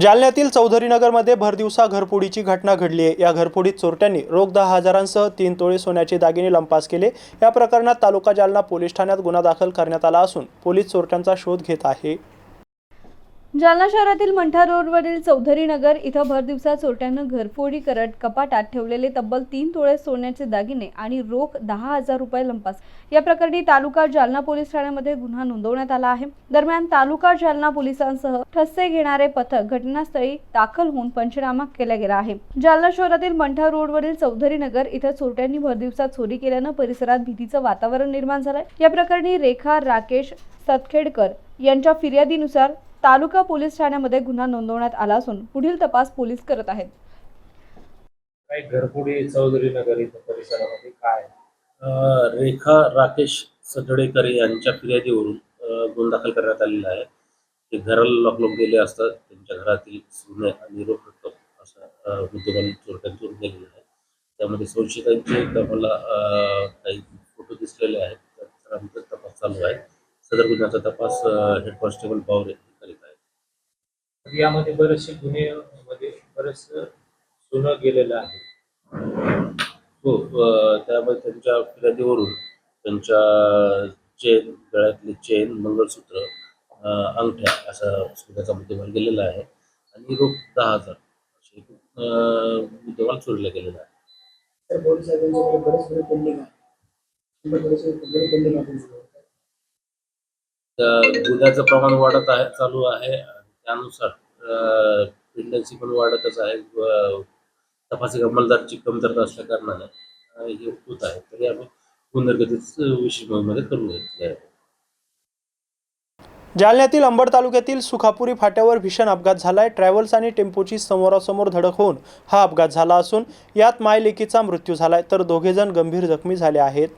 जालन्यातील चौधरीनगरमध्ये भरदिवसा घरफोडीची घटना घडली आहे. या घरफोडीत चोरट्यांनी रोख दहा हजारांसह तीन तोळे सोन्याचे दागिने लंपास केले. या प्रकरणात तालुका जालना पोलीस ठाण्यात गुन्हा दाखल करण्यात आला असून पोलीस चोरट्यांचा शोध घेत आहे. जालना शहरातील मंठा रोडवरील चौधरी नगर इथं भरदिवसा चोरट्यानं घरफोडी करत कपाटात ठेवलेले तब्बल तीन तोळे सोन्याचे दागिने आणि रोख दहा हजार रुपये लंपास. या प्रकरणी तालुका जालना पोलीस ठाण्यामध्ये गुन्हा नोंदवण्यात आला आहे. दरम्यान तालुका जालना पोलिसांसह ठस्से घेणारे पथक घटनास्थळी दाखल होऊन पंचनामा केला गेला आहे. जालना शहरातील मंठा रोडवरील चौधरी नगर इथं चोरट्यांनी भरदिवसात चोरी केल्यानं परिसरात भीतीचं वातावरण निर्माण झालंय. या प्रकरणी रेखा राकेश सतखेडकर यांच्या फिर्यादीनुसार तालुका पोलीस ठाण्यामध्ये गुन्हा नोंदवण्यात आला असून पुढील तपास पोलीस करत आहेत. काही घरपुडी चौधरी नगर इथं परिसरामध्ये काय? रेखा राकेश सदडेकर यांच्या फिर्यादीवरून गुन्हा दाखल करण्यात आलेला आहे. ते घराला लॉकलॉक गेले असतात. त्यांच्या घरातील सोने आणि रोख रक्कम असा अ, मुद्देमाल चोरट्याने गेलेला आहे. त्यामध्ये संशयितांचे तर मला काही फोटो दिसलेले आहेत. तर आमचा तपास चालू आहे. सदर गुन्ह्याचा तपास हेड कॉन्स्टेबल बावरे हे करीत आहेत. यामध्ये बरेचसे गुन्हे मध्ये बरेच सोनं गेलेलं आहे. हो त्यामध्ये त्यांच्या फिर्यादीवरून त्यांच्या चेन गळ्यातले चेन मंगळसूत्र अंगठ्या असा सोन्याचा मुद्देमाल गेलेला आहे. आणि रोख दहा हजार असे मुद्देमाल चोरीला गेलेला आहे तर पोलीस त्यांच्याकडे बरेच गुन्हे पेंडिंग आहे बरेचसे गुन्हे पेंडिंग आहे त्या गुन्ह्याचं प्रमाण वाढत आहे चालू आहे. त्यानुसार प्रेग्नन्सी पण वाढतच आहे. व तपासी अंमलदारची कमतरता असल्या कारणाने हे होत आहे. तरी आम्ही पुनर्गतीच विशेष मोहिमेमध्ये करून घेतले आहे. जालन्यातील अंबड तालुक्यातील सुखापुरी फाट्यावर भीषण अपघात झालाय. ट्रॅव्हल्स आणि टेम्पोची समोरासमोर धडक होऊन हा अपघात झाला असून यात मायलेकीचा मृत्यू झालाय. तर दोघेजण गंभीर जखमी झाले आहेत.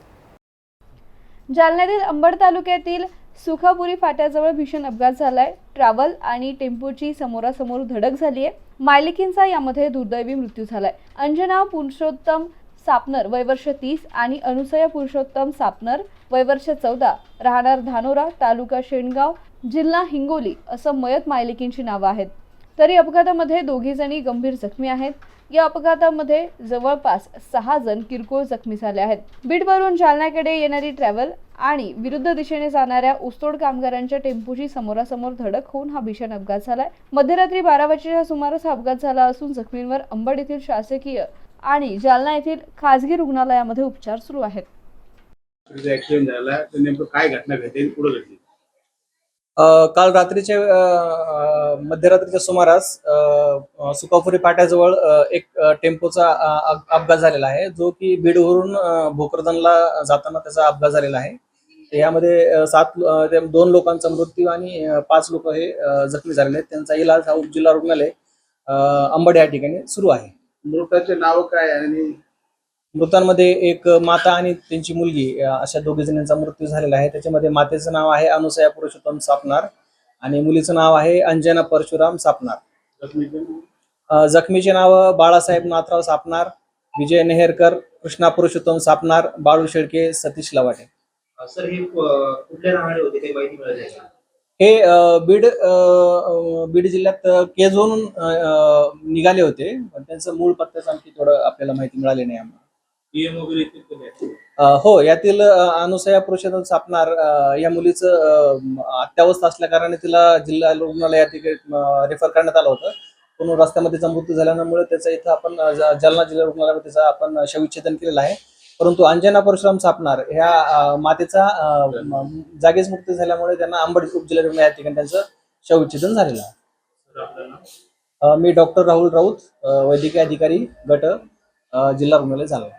जालन्यातील अंबड तालुक्यातील सुखापुरी फाट्याजवळ भीषण अपघात झालाय. ट्रॅव्हल आणि टेम्पोची समोरासमोर धडक झाली आहे मायलिकींचा यामध्ये दुर्दैवी मृत्यू झालाय. अंजना पुरुषोत्तम सापनर वयवर्ष तीस आणि अनुसया पुरुषोत्तम सापनर वयवर्ष चौदा. राहणार धानोरा तालुका शेणगाव जिल्हा हिंगोली असं मयत मायलिकींची नावं आहेत. तरी अपघातामध्ये दोघी जणी गंभीर जखमी आहेत. या अपघातामध्ये जवळपास सहा जण किरकोळ जखमी झाले आहेत. बीडवरून जालन्याकडे येणारी ट्रॅव्हल आणि विरुद्ध दिशेने जाणाऱ्या ऊसतोड कामगारांच्या टेम्पोची समोरासमोर धडक होऊन हा भीषण अपघात झालाय. मध्यरात्री बारा वाजेच्या सुमारास हा अपघात झाला असून जखमींवर अंबड येथील शासकीय आणि जालना येथील खासगी रुग्णालयामध्ये उपचार सुरू आहेत. ऍक्सिडेंट झाला तर नेमकं काय घटना घडली पुढे घडली? काल रात्रीच्या अ, मध्यरात्रीच्या सुमारास अ, सुकापुरी फाट्याजवळ एक टेम्पोचा अपघात झालेला आहे जो की बीडवरून भोकरदनला जाताना त्याचा अपघात झालेला आहे. यामध्ये सात दोन लोकांचा मृत्यू आणि पाच लोक हे जखमी झालेले आहेत. त्यांचा इलाज हा उपजिल्हा रुग्णालय अंबड या ठिकाणी सुरू आहे. मृताचे नाव काय आणि मृतांमध्ये एक माता आणि त्यांची मुलगी अशा दोघी जणांचा मृत्यू झालेला आहे. त्याच्यामध्ये मातेचं नाव आहे अनुसया पुरुषोत्तम सापनार आणि मुलीचं नाव आहे अंजना परशुराम सापनार जखमीचे नाव बाळासाहेब नाथराव सापनार विजय नेहरकर कृष्णा पुरुषोत्तम सापनार बाळू शेळके सतीश लवाटे. सर हे कुठल्या होते? काही माहिती मिळाली? हे बीड बीड जिल्ह्यात केजवरून निघाले होते. पण त्यांचं मूळ पत्त्याचं आणखी थोडं आपल्याला माहिती मिळाली नाही आम्हाला. हो यातील अनुसया पुरुषोत्तम सापनार अ, या मुलीचं अत्यावस्था असल्या कारणाने तिला जिल्हा रुग्णालयात रेफर करण्यात आलं होतं. पण रस्त्यामध्ये तिचा मृत्यू झाल्यामुळे त्याचा इथं आपण जालना जिल्हा रुग्णालयामध्ये त्याचा आपण शवविच्छेदन केलेलं आहे. परंतु अंजना परशुराम सापनार ह्या मातेचा जागीच मृत्यू झाल्यामुळे त्यांना अंबड उपजिल्हा रुग्णालय या ठिकाणी त्यांचं शवविच्छेदन झालेलं आहे. मी डॉक्टर राहुल राऊत वैद्यकीय अधिकारी गट जिल्हा रुग्णालय जालना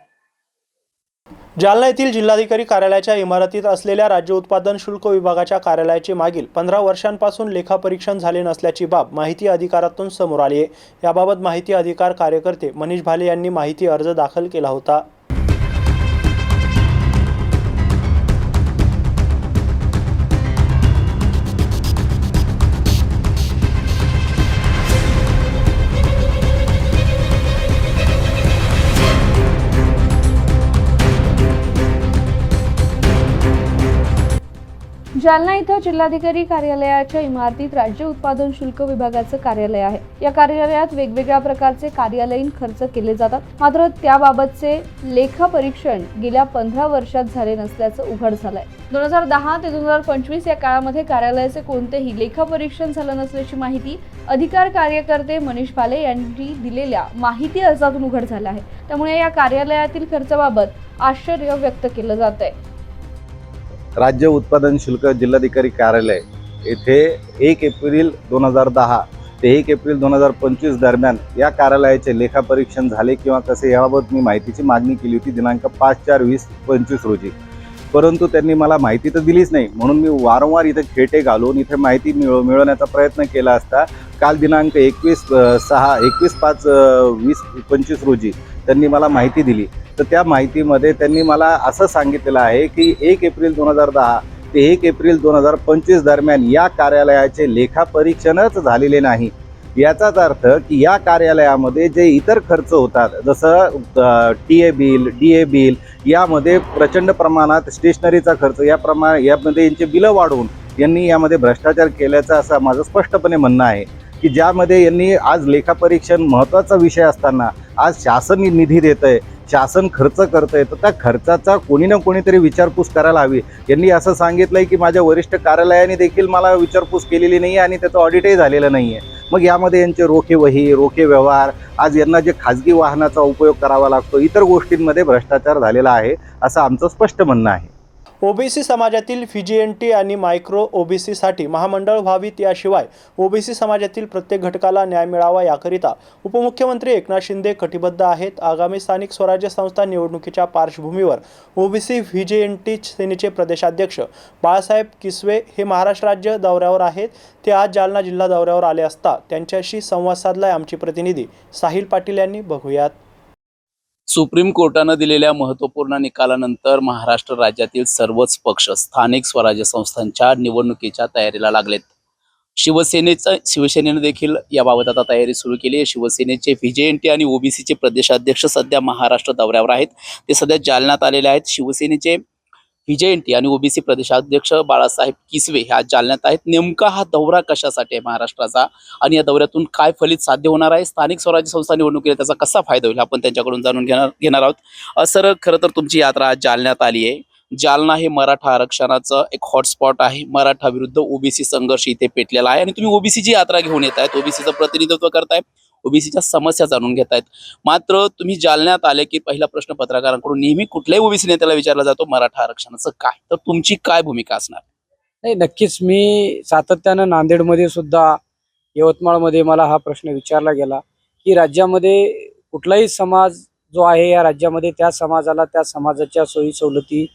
जालना येथील जिल्हाधिकारी कार्यालयाच्या इमारतीत असलेल्या राज्य उत्पादन शुल्क विभागाच्या कार्यालयाचे मागील पंधरा वर्षांपासून लेखापरीक्षण झाले नसल्याची बाब माहिती अधिकारातून समोर आली आहे. याबाबत माहिती अधिकार कार्यकर्ते मनीष भाले यांनी माहिती अर्ज दाखल केला होता. जालना इथं जिल्हाधिकारी कार्यालयाच्या इमारतीत राज्य उत्पादन शुल्क विभागाचं कार्यालय आहे. या कार्यालयात वेगवेगळ्या प्रकारचे कार्यालयीन खर्च केले जातात. मात्र त्याबाबतचे लेखापरीक्षण गेल्या पंधरा वर्षात झाले नसल्याचं उघड झालंय. दोन हजार दहा ते दोन हजार पंचवीस या काळामध्ये कार्यालयाचे कोणतेही लेखापरीक्षण झालं नसल्याची माहिती अधिकार कार्यकर्ते मनीष भाले यांनी दिलेल्या माहिती अर्जातून उघड झालं आहे. त्यामुळे या कार्यालयातील खर्चाबाबत आश्चर्य व्यक्त केलं जात आहे राज्य उत्पादन शुल्क जिल्हाधिकारी कार्यालय येथे एक एप्रिल दोन हजार दहा ते एक एप्रिल दोन हजार पंचवीस दरम्यान या कार्यालयाचे लेखापरीक्षण झाले किंवा कसे याबाबत मी माहितीची मागणी केली होती दिनांक पाच चार वीस पंचवीस रोजी. परंतु त्यांनी मला माहिती तर दिलीच नाही म्हणून मी वारंवार इथे खेटे घालून इथे माहिती मिळव मिळवण्याचा प्रयत्न केला असता काल दिनांक एकवीस सहा एकवीस पाच वीस पंचवीस रोजी त्यांनी मला माहिती दिली. तर त्या माहितीमध्ये त्यांनी मला असं सांगितलेलं आहे की एक एप्रिल दोन हजार दहा ते एक एप्रिल दोन हजार पंचवीस दरम्यान या कार्यालयाचे लेखापरीक्षणच झालेले नाही. याचाच अर्थ की या कार्यालयामध्ये जे इतर खर्च होतात जसं T A bill D A bill यामध्ये प्रचंड प्रमाणात स्टेशनरीचा खर्च या प्रमा यामध्ये यांचे बिलं वाढवून यांनी यामध्ये भ्रष्टाचार केल्याचं असं माझं स्पष्टपणे म्हणणं आहे. की ज्यामध्ये यांनी आज लेखापरीक्षण महत्त्वाचा विषय असताना आज शासन निधी देत आहे शासन खर्च करत आहे तर त्या खर्चाचा कोणी ना कोणीतरी विचारपूस करायला हवी. यांनी असं सांगितलंय की माझ्या वरिष्ठ कार्यालयाने देखील मला विचारपूस केलेली नाही आहे आणि त्याचं ऑडिटही झालेलं नाही आहे मग यामध्ये यांचे रोखे वही रोखे व्यवहार आज यांना जे खाजगी वाहनाचा उपयोग करावा लागतो इतर गोष्टींमध्ये भ्रष्टाचार झालेला आहे असं आमचं स्पष्ट म्हणणं आहे. ओबीसी समाजातील फिजीएनटी आणि मायक्रो ओबीसीसाठी महामंडळ व्हावीत याशिवाय ओबीसी समाजातील प्रत्येक घटकाला न्याय मिळावा याकरिता उपमुख्यमंत्री एकनाथ शिंदे कटिबद्ध आहेत. आगामी स्थानिक स्वराज्य संस्था निवडणुकीच्या पार्श्वभूमीवर ओबीसी व्हीजेएनटी सेनेचे प्रदेशाध्यक्ष बाळासाहेब किसवे हे महाराष्ट्र राज्य दौऱ्यावर आहेत. ते आज जालना जिल्हा दौऱ्यावर आले असता त्यांच्याशी संवाद साधलाय आमची प्रतिनिधी साहिल पाटील यांनी. बघूयात. सुप्रीम कोर्टानं दिलेल्या महत्त्वपूर्ण निकालानंतर महाराष्ट्र राज्यातील सर्वच पक्ष स्थानिक स्वराज्य संस्थांच्या निवडणुकीच्या तयारीला लागलेत. शिवसेनेचं शिवसेनेनं देखील याबाबत आता तयारी सुरू केली आहे. शिवसेनेचे व्हीजेएनटी आणि ओबीसीचे प्रदेशाध्यक्ष सध्या महाराष्ट्र दौऱ्यावर आहेत. ते सध्या जालन्यात आलेले आहेत. शिवसेनेचे विजयंती आणि ओबीसी प्रदेशाध्यक्ष बाळासाहेब किसवे ह्या जालन्यात आहेत. नेमका हा दौरा कशासाठी आहे महाराष्ट्राचा आणि या दौऱ्यातून काय फलित साध्य होणार आहे? स्थानिक स्वराज्य संस्था निवडणुकीला त्याचा कसा फायदा होईल आपण त्यांच्याकडून जाणून घेणार घेणार आहोत. सर खरं तर तुमची यात्रा आज जालन्यात आली आहे. जालना हे मराठा आरक्षणाचं एक हॉटस्पॉट आहे. मराठा विरुद्ध ओबीसी संघर्ष इथे पेटलेला आहे आणि तुम्ही ओबीसीची यात्रा घेऊन येत आहेत ओबीसीचं प्रतिनिधित्व करताय. ओबीसीच्या समस्या जाणून घेत आहेत मात्र तुम्ही जालन्यात आले की पहिला प्रश्न पत्रकारांकडून नेहमी कुठल्याही ओबीसी नेत्याला विचारला जातो मराठा आरक्षणाचं काय? तर तुमची काय भूमिका असणार? नाही नक्कीच मी सातत्यानं नांदेडमध्ये सुद्धा यवतमाळमध्ये मला हा प्रश्न विचारला गेला की राज्यामध्ये कुठलाही समाज जो आहे या राज्यामध्ये त्या समाजाला त्या समाजाच्या सोयी सवलती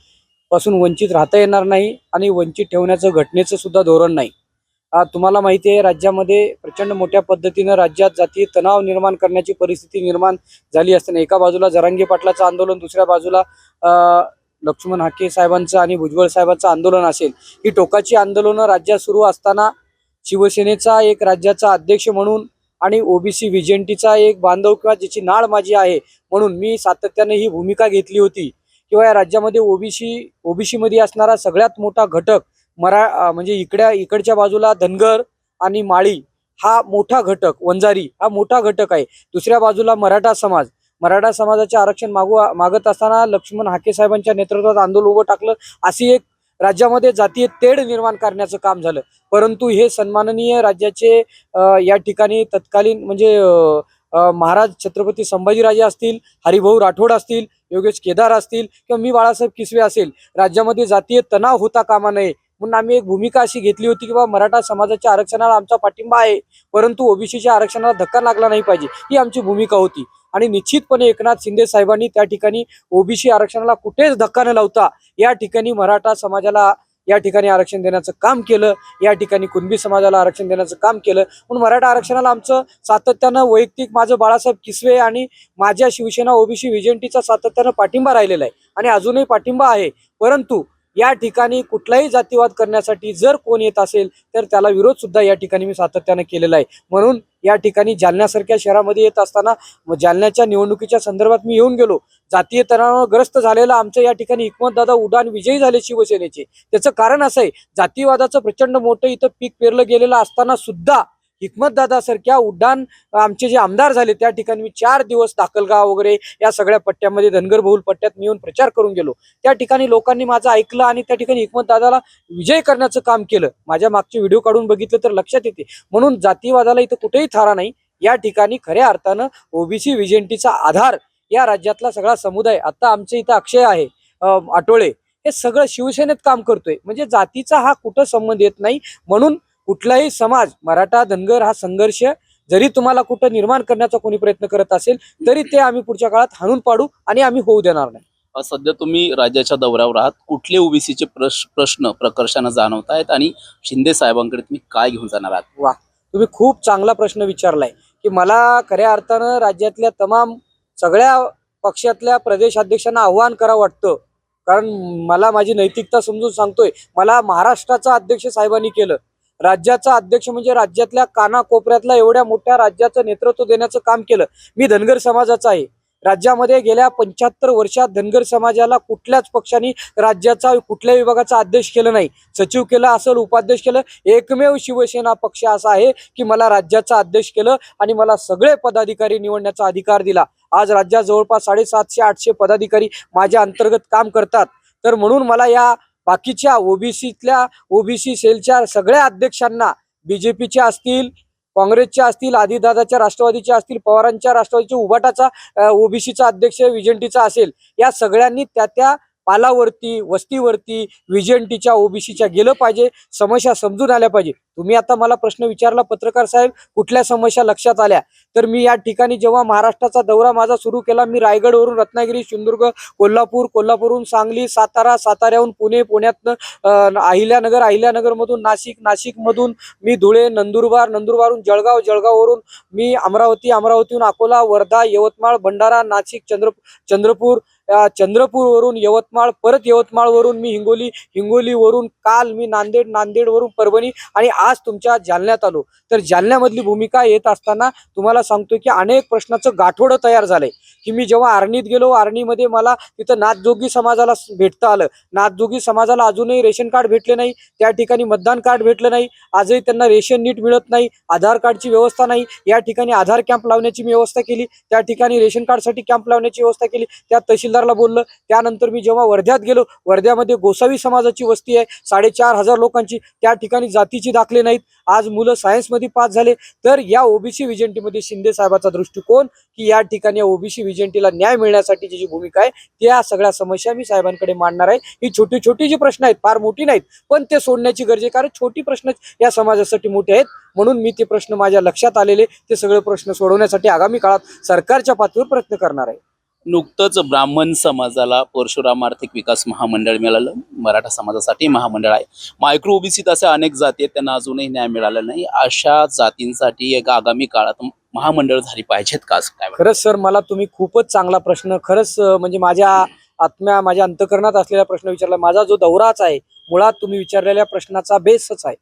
पासून वंचित राहता येणार नाही आणि वंचित ठेवण्याचं घटनेचं सुद्धा धोरण नाही. तुम्हाला माहिती आहे राज्यामध्ये प्रचंड मोठ्या पद्धतीनं राज्यात जातीय तणाव निर्माण करण्याची परिस्थिती निर्माण झाली असताना एका बाजूला जरांगी पाटलाचं आंदोलन दुसऱ्या बाजूला लक्ष्मण हाके साहेबांचं आणि भुजबळ साहेबांचं आंदोलन असेल. ही टोकाची आंदोलनं राज्यात सुरू असताना शिवसेनेचा एक राज्याचा अध्यक्ष म्हणून आणि ओबीसी व्हिजेंटीचा एक बांधव किंवा ज्याची नाळ माझी आहे म्हणून मी सातत्याने ही भूमिका घेतली होती. किंवा या राज्यामध्ये ओबीसी ओबीसीमध्ये असणारा सगळ्यात मोठा घटक मरा म्हणजे इकड्या इकडच्या बाजूला धनगर आणि माळी हा मोठा घटक वंजारी हा मोठा घटक आहे. दुसऱ्या बाजूला मराठा समाज. मराठा समाजाचे आरक्षण मागू मागत असताना लक्ष्मण हाके साहेबांच्या नेतृत्वात आंदोलन उभं टाकलं. अशी एक राज्यामध्ये जातीय तेढ निर्माण करण्याचं काम झालं. परंतु हे सन्माननीय राज्याचे या ठिकाणी तत्कालीन म्हणजे महाराज छत्रपती संभाजीराजे असतील हरिभाऊ राठोड असतील योगेश केदार असतील किंवा मी बाळासाहेब किसवे असेल राज्यामध्ये जातीय तणाव होता कामा नये. म्हणून आम्ही एक भूमिका अशी घेतली होती की बा मराठा समाजाच्या आरक्षणाला आमचा पाठिंबा आहे परंतु ओबीसीच्या आरक्षणाला धक्का लागला नाही पाहिजे ही आमची भूमिका होती. आणि निश्चितपणे एकनाथ शिंदे साहेबांनी त्या ठिकाणी ओबीसी आरक्षणाला कुठेच धक्का न लावता या ठिकाणी मराठा समाजाला या ठिकाणी आरक्षण देण्याचं काम केलं या ठिकाणी कुणबी समाजाला आरक्षण देण्याचं काम केलं. म्हणून मराठा आरक्षणाला आमचं सातत्यानं वैयक्तिक माझं बाळासाहेब किसवे आणि माझ्या शिवसेना ओबीसी व्हिजेंटीचा सातत्यानं पाठिंबा राहिलेला आहे. आणि अजूनही पाठिंबा आहे परंतु या ठिकाणी कुठलाही जातीवाद करण्यासाठी जर कोण येत असेल तर त्याला विरोध सुद्धा या ठिकाणी मी सातत्यानं केलेला आहे. म्हणून या ठिकाणी जालन्यासारख्या शहरामध्ये येत असताना जालन्याच्या निवडणुकीच्या संदर्भात मी येऊन गेलो. जातीय तणावावर ग्रस्त झालेलं आमचं या ठिकाणी दादा उडान विजयी झाले शिवसेनेचे. त्याचं कारण असं आहे जातीवादाचं प्रचंड मोठं इथं पीक पेरलं गेलेलं असताना सुद्धा हिकमतदादासारख्या उड्डाण आमचे जे आमदार झाले त्या ठिकाणी मी चार दिवस दाखलगाव वगैरे या सगळ्या पट्ट्यामध्ये धनगर बहुल पट्ट्यात मी येऊन प्रचार करून गेलो. त्या ठिकाणी लोकांनी माझं ऐकलं आणि त्या ठिकाणी हिकमतदादाला विजय करण्याचं काम केलं. माझ्या मागचे व्हिडिओ काढून बघितलं तर लक्षात येते. म्हणून जातीवादाला इथं कुठेही थारा नाही. या ठिकाणी खऱ्या अर्थानं ओबीसी विजेंटीचा आधार या राज्यातला सगळा समुदाय आता आमच्या इथं अक्षय आहे आटोळे हे सगळं शिवसेनेत काम करतोय. म्हणजे जातीचा हा कुठं संबंध येत नाही. म्हणून कुठलाही समाज मराठा धनगर हा संघर्ष जरी तुम्हाला कुठं निर्माण करण्याचा कोणी प्रयत्न करत असेल तरी ते आम्ही पुढच्या काळात हाणून पाडू आणि आम्ही होऊ देणार नाही. सध्या तुम्ही राज्याच्या दौऱ्यावर आहात. कुठले ओबीसीचे प्रश प्रश्न प्रकर्षानं जाणवत आहेत आणि शिंदे साहेबांकडे तुम्ही काय घेऊन जाणार आहात? तुम्ही खूप चांगला प्रश्न विचारलाय की मला खऱ्या अर्थानं राज्यातल्या तमाम सगळ्या पक्षातल्या प्रदेशाध्यक्षांना आव्हान करावं वाटतं. कारण मला माझी नैतिकता समजून सांगतोय मला महाराष्ट्राचा अध्यक्ष साहेबांनी केलं. राज्याचा अध्यक्ष म्हणजे राज्यातल्या कानाकोपऱ्यातल्या एवढ्या मोठ्या राज्याचं नेतृत्व देण्याचं काम केलं. मी धनगर समाजाचा आहे. राज्यामध्ये गेल्या पंच्याहत्तर वर्षात धनगर समाजाला कुठल्याच पक्षाने राज्याचा कुठल्या विभागाचा अध्यक्ष केलं नाही. सचिव केलं असेल उपाध्यक्ष केलं. एकमेव शिवसेना पक्ष असा आहे की मला राज्याचा अध्यक्ष केलं आणि मला सगळे पदाधिकारी निवडण्याचा अधिकार दिला. आज राज्यात जवळपास साडेसातशे आठशे पदाधिकारी माझ्या अंतर्गत काम करतात. तर म्हणून मला या बाकीच्या ओबीसीतल्या ओबीसी सेलच्या सगळ्या अध्यक्षांना बीजेपीच्या असतील काँग्रेसच्या असतील आदिदादाच्या राष्ट्रवादीच्या असतील पवारांच्या राष्ट्रवादीच्या उभाटाचा ओबीसीचा अध्यक्ष विजेंटीचा असेल या सगळ्यांनी त्या त्या पालावरती वस्तीवरती विजेंटीच्या ओबीसीच्या गेलं पाहिजे समस्या समजून आल्या पाहिजे. तुम्ही आता मला प्रश्न विचारला पत्रकार साहेब कुठल्या समस्या लक्षात आल्या? तर मी या ठिकाणी जेव्हा महाराष्ट्राचा दौरा माझा सुरू केला मी रायगडवरून रत्नागिरी सिंधुदुर्ग कोल्हापूर कोल्हापूरहून सांगली सातारा साताऱ्याहून पुणे पुण्यातनं अहिल्यानगर अहिल्यानगरमधून नाशिक नाशिकमधून मी धुळे नंदुरबार नंदुरबारहून जळगाव जळगाववरून मी अमरावती अमरावतीहून अकोला वर्धा यवतमाळ भंडारा नाशिक चंद्र चंद्रपूर चंद्रपूरवरून यवतमाळ परत यवतमाळवरून मी हिंगोली हिंगोलीवरून काल मी नांदेड नांदेडवरून परभणी आणि आज तुमच्या जालन्यात आलो. तर जालन्यामधली भूमिका येत असताना तुम्हाला सांगतो की अनेक प्रश्नाचं गाठोडं तयार झालंय. की मी जेव्हा आर्णीत गेलो आर्णीमध्ये मला तिथं नाथजोगी समाजाला भेटता आलं. नाथजोगी समाजाला अजूनही रेशन कार्ड भेटले नाही. त्या ठिकाणी मतदान कार्ड भेटलं नाही. आजही त्यांना रेशन नीट मिळत नाही. आधार कार्डची व्यवस्था नाही. या ठिकाणी आधार कॅम्प लावण्याची मी व्यवस्था केली. त्या ठिकाणी रेशन कार्डसाठी कॅम्प लावण्याची व्यवस्था केली. त्या तहसीलदारला बोललं. त्यानंतर मी जेव्हा वर्ध्यात गेलो वर्ध्यामध्ये गोसावी समाजाची वस्ती आहे. साडेचार हजार लोकांची त्या ठिकाणी जातीची दाखले नाहीत. आज मुलं सायन्समध्ये पास झाले. तर या ओबीसी विजेंटीमध्ये शिंदे साहेबाचा दृष्टिकोन की या ठिकाणी ओबीसी विजेंटीला न्याय मिळण्यासाठीची जी भूमिका आहे त्या सगळ्या समस्या मी साहेबांकडे मांडणार आहे. ही छोटी छोटी जी प्रश्न आहेत फार मोठी नाहीत पण ते सोडण्याची गरजे कारण छोटी प्रश्न या समाजासाठी मोठे आहेत. म्हणून मी ते प्रश्न माझ्या लक्षात आलेले ते सगळे प्रश्न सोडवण्यासाठी आगामी काळात सरकारच्या पातळीवर प्रयत्न करणार आहे. नुकतंच ब्राह्मण समाजाला परशुराम आर्थिक विकास महामंडळ मिळालं मराठा समाजासाठी महामंडळ आहे. मायक्रो ओबीसीत अशा अनेक जाती आहेत त्यांना अजूनही न्याय मिळाला नाही. अशा जातींसाठी एक आगामी काळात महामंडळ झाली पाहिजेत का असं काय वाटतं? खरंच सर मला तुम्ही खूपच चांगला प्रश्न खरंच अं, म्हणजे माझ्या आत्म्या माझ्या अंतकरणात असलेला प्रश्न विचारला. माझा जो दौराच आहे मुळात तुम्ही विचारलेल्या प्रश्नाचा बेसच आहे.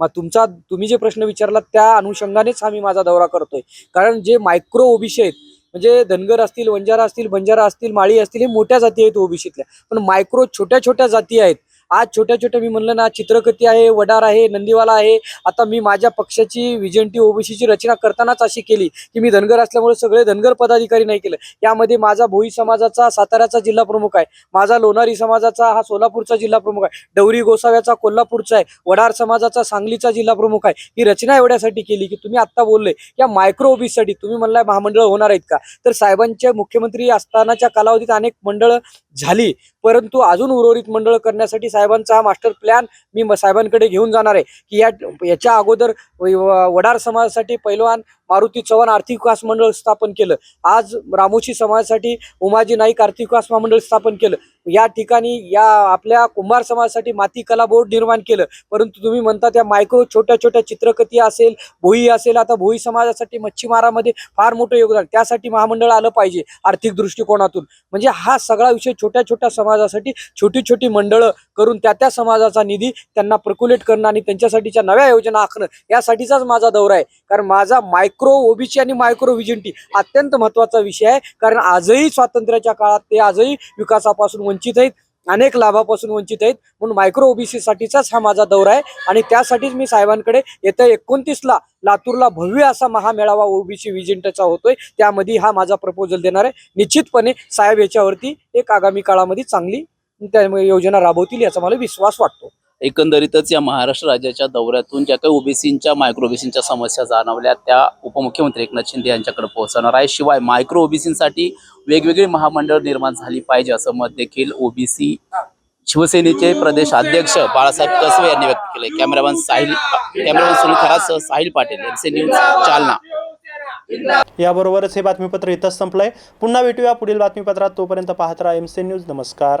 मग तुमचा तुम्ही जे प्रश्न विचारला त्या अनुषंगानेच आम्ही माझा दौरा करतोय. कारण जे मायक्रो ओबीसी आहेत म्हणजे धनगर असतील वंजारा असतील बंजारा असतील माळी असतील हे मोठ्या जाती आहेत ओबीसीतल्या. पण मायक्रो छोट्या छोट्या जाती आहेत आज छोट्या छोट्या मी म्हणलं ना चित्रकती आहे वडार आहे नंदीवाला आहे. आता मी माझ्या पक्षाची विजंटी ओबीसीची रचना करतानाच अशी केली की मी धनगर असल्यामुळे सगळे धनगर पदाधिकारी नाही केलं. यामध्ये माझा भोई समाजाचा साताऱ्याचा जिल्हा प्रमुख आहे. माझा लोणारी समाजाचा हा सोलापूरचा जिल्हा प्रमुख आहे. डवरी गोसाव्याचा कोल्हापूरचा आहे. वडार समाजाचा सांगलीचा जिल्हा प्रमुख आहे. ही रचना एवढ्यासाठी केली की तुम्ही आता बोलले या मायक्रो ओबीसीसाठी तुम्ही म्हणलाय महामंडळ होणार आहेत का? तर साहेबांचे मुख्यमंत्री असतानाच्या कालावधीत अनेक मंडळ झाली. परंतु अजून उर्वरित मंडळ करण्यासाठी साहेबांचा हा मास्टर प्लॅन मी साहेबांकडे घेऊन जाणार आहे. की या याच्या अगोदर वडार समाजासाठी पैलवान मारुती चव्हाण आर्थिक विकास मंडळ स्थापन केलं. आज रामोशी समाजासाठी उमाजी नाईक आर्थिक विकास महामंडळ स्थापन केलं. या ठिकाणी या आपल्या कुंभार समाजासाठी माती कला बोर्ड निर्माण केलं. परंतु तुम्ही म्हणता त्या मायक्रो छोट्या छोट्या चित्रकथी असेल भोई असेल आता भोई समाजासाठी मच्छीमारामध्ये फार मोठं योगदान. त्यासाठी महामंडळ आलं पाहिजे आर्थिक दृष्टिकोनातून. म्हणजे हा सगळा विषय छोट्या छोट्या समाजासाठी छोटी छोटी मंडळं करून त्या त्या समाजाचा निधी त्यांना प्रक्युलेट करणं आणि त्यांच्यासाठीच्या नव्या योजना आखणं यासाठीचाच माझा दौरा आहे. कारण माझा मायक्रो ओबीसी आणि मायक्रो व्हिजन्टी अत्यंत महत्त्वाचा विषय आहे. कारण आजही स्वातंत्र्याच्या काळात ते आजही विकासापासून वंचित आहेत. अनेक लाभापासून वंचित आहेत. म्हणून मायक्रो ओबीसी साठीचाच हा माझा दौरा आहे. आणि त्यासाठीच मी साहेबांकडे येत्या एकोणतीसला लातूरला भव्य असा महामेळावा ओबीसी विजेंटचा होतोय. त्यामध्ये हा माझा प्रपोजल देणार आहे. निश्चितपणे साहेब याच्यावरती एक आगामी काळामध्ये चांगली त्यामुळे योजना राबवतील याचा मला विश्वास वाटतो. एकंदरीतच या महाराष्ट्र राज्याच्या दौऱ्यातून ज्या काही ओबीसींच्या मायक्रो ओबीसींच्या समस्या जाणवल्या त्या उपमुख्यमंत्री एकनाथ शिंदे यांच्याकडे पोहोचवणार आहे शिवाय मायक्रो ओबीसींसाठी वेगवेगळी महामंडळ निर्माण झाली पाहिजे असं मत देखील ओबीसी शिवसेनेचे प्रदेश अध्यक्ष बाळासाहेब कसवे यांनी व्यक्त केले कॅमेरामॅन साहिल कॅमेरामॅन सुनील खरासह साहिल पाटील एमसी न्यूज चालना याबरोबरच हे बातमीपत्र इथंच संपलंय. पुन्हा भेटूया पुढील बातमीपत्रात. तोपर्यंत पाहत राहा एमसी न्यूज. नमस्कार.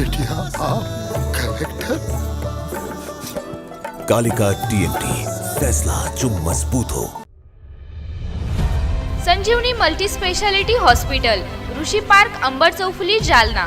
बेटिया आप कलेक्टर? कालिका टीएमटी फैसला जो मजबूत हो। Sanjeevani multi speciality hospital Rishi Park Ambar चौफुली Jalna.